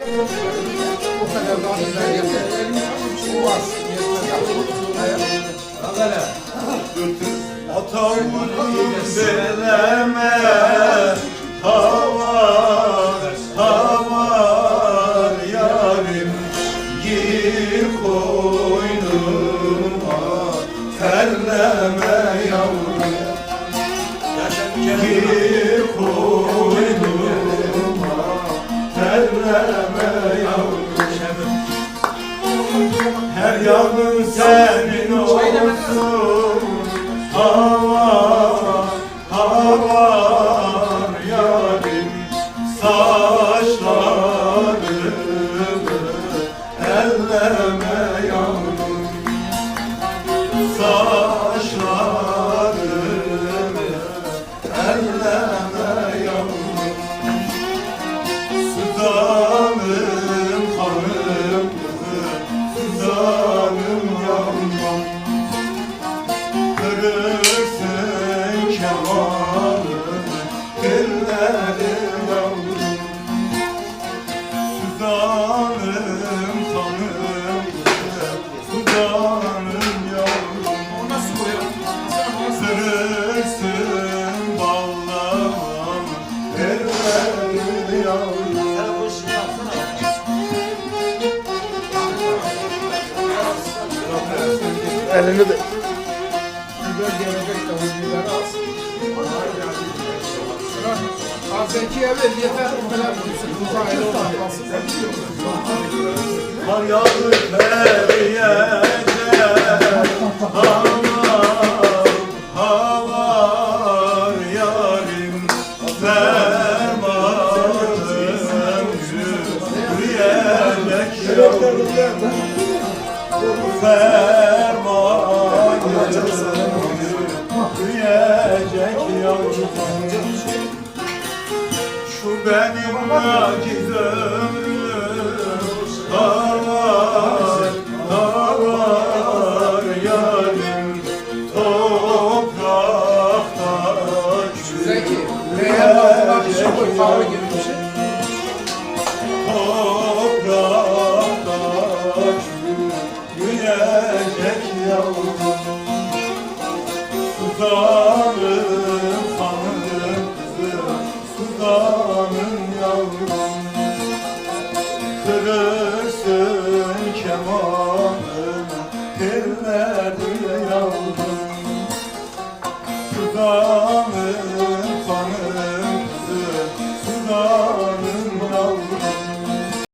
O kadar daha güzel yeter. Olmaz. Atavulun beleme hava hava yarim gir koynuma terleme yavrum gir koynuma terleme her yanın senin olsun. Hava, hava yarim Saçlarımı elleme yavrum. Saçlarımı Kemanı Dilleri yavrum Sudanım hanım Sudanım yavrum Kırırsın ballam Dilleri yavrum Elini de Biber gelecek biberi alsın. Sıra Arzeki'ye ver yeter. O kadar sıkıntı ayrı olmasın. Kar yağdı yarim Fermanım yürüyecek yavrum benim naciz ömrüm Ağlar, ağlar yarim Toprakta Zeki. Bakıma bir şey koy. Kahve gibi bir şey. Toprakta Gülecek yavrum Sultanım elleri yandı